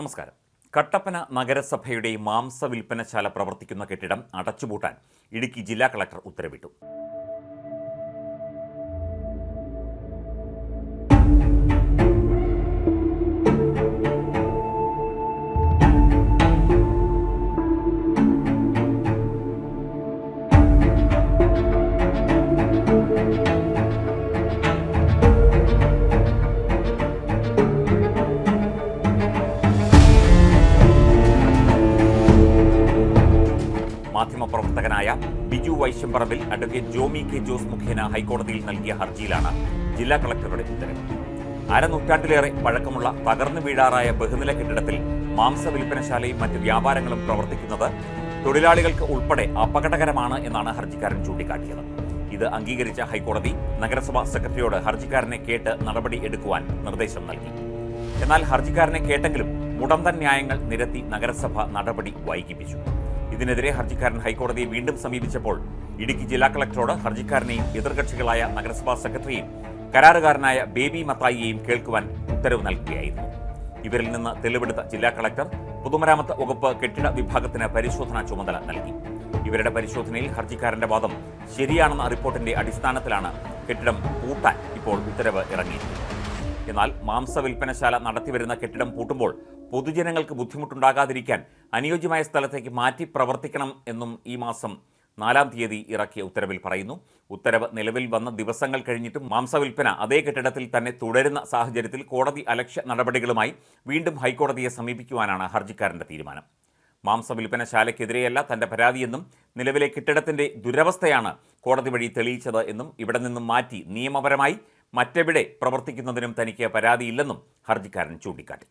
നമസ്കാരം. കട്ടപ്പന നഗരസഭയുടെ മാംസ വിൽപ്പനശാല പ്രവർത്തിക്കുന്ന കെട്ടിടം അടച്ചുപൂട്ടാൻ ഇടുക്കി ജില്ലാ കളക്ടർ ഉത്തരവിട്ടു. മാധ്യമപ്രവർത്തകനായ ബിജു വൈശ്യംപറമ്പിൽ അഡ്വക്കേറ്റ് ജോമി കെ ജോസ് മുഖേന ഹൈക്കോടതിയിൽ നൽകിയ ഹർജിയിലാണ് ജില്ലാ കളക്ടറുടെ ഉത്തരവ്. അരനൂറ്റാണ്ടിലേറെ പഴക്കമുള്ള തകർന്നു വീഴാറായ ബഹുനില കെട്ടിടത്തിൽ മാംസ വിൽപ്പനശാലയും മറ്റ് വ്യാപാരങ്ങളും പ്രവർത്തിക്കുന്നത് തൊഴിലാളികൾക്ക് ഉൾപ്പെടെ അപകടകരമാണ് എന്നാണ് ഹർജിക്കാരൻ ചൂണ്ടിക്കാട്ടിയത്. ഇത് അംഗീകരിച്ച ഹൈക്കോടതി നഗരസഭാ സെക്രട്ടറിയോട് ഹർജിക്കാരനെ കേട്ട് നടപടി എടുക്കുവാൻ നിർദ്ദേശം നൽകി. എന്നാൽ ഹർജിക്കാരനെ കേട്ടെങ്കിലും മുടന്തൻ ന്യായങ്ങൾ നിരത്തി നഗരസഭ നടപടി വൈകിപ്പിച്ചു. ഇതിനെതിരെ ഹർജിക്കാരൻ ഹൈക്കോടതിയെ വീണ്ടും സമീപിച്ചപ്പോൾ ഇടുക്കി ജില്ലാ കളക്ടറോട് ഹർജിക്കാരനെയും എതിർകക്ഷികളായ നഗരസഭാ സെക്രട്ടറിയും കരാറുകാരനായ ബേബി മത്തായിയെയും കേൾക്കുവാൻ ഉത്തരവ് നൽകുകയായിരുന്നു ഇവരിൽ നിന്ന് തെളിവെടുത്ത ജില്ലാ കളക്ടർ പൊതുമരാമത്ത് വകുപ്പ് കെട്ടിട വിഭാഗത്തിന് പരിശോധനാ ചുമതല നൽകി. ഇവരുടെ പരിശോധനയിൽ ഹർജിക്കാരന്റെ വാദം ശരിയാണെന്ന റിപ്പോർട്ടിന്റെ അടിസ്ഥാനത്തിലാണ് കെട്ടിടം പൂട്ടാൻ ഇപ്പോൾ ഉത്തരവ് ഇറങ്ങിയിരിക്കുന്നത്. എന്നാൽ മാംസ വിൽപ്പനശാല നടത്തിവരുന്ന കെട്ടിടം പൂട്ടുമ്പോൾ പൊതുജനങ്ങൾക്ക് ബുദ്ധിമുട്ടുണ്ടാകാതിരിക്കാൻ അനുയോജ്യമായ സ്ഥലത്തേക്ക് മാറ്റി പ്രവർത്തിക്കണം എന്നും ഈ മാസം നാലാം തീയതി ഇറക്കിയ ഉത്തരവിൽ പറയുന്നു. ഉത്തരവ് നിലവിൽ വന്ന ദിവസങ്ങൾ കഴിഞ്ഞിട്ടും മാംസവിൽപ്പന അതേ കെട്ടിടത്തിൽ തന്നെ തുടരുന്ന സാഹചര്യത്തിൽ കോടതി അലക്ഷ്യ നടപടികളുമായി വീണ്ടും ഹൈക്കോടതിയെ സമീപിക്കുവാനാണ് ഹർജിക്കാരന്റെ തീരുമാനം. മാംസ വിൽപ്പനശാലയ്ക്കെതിരെയല്ല തന്റെ പരാതിയെന്നും നിലവിലെ കെട്ടിടത്തിന്റെ ദുരവസ്ഥയാണ് കോടതി വഴി തെളിയിച്ചത് എന്നും ഇവിടെ നിന്നും മാറ്റി നിയമപരമായി മറ്റെവിടെ പ്രവർത്തിക്കുന്നതിനും തനിക്ക് പരാതിയില്ലെന്നും ഹർജിക്കാരൻ ചൂണ്ടിക്കാട്ടി.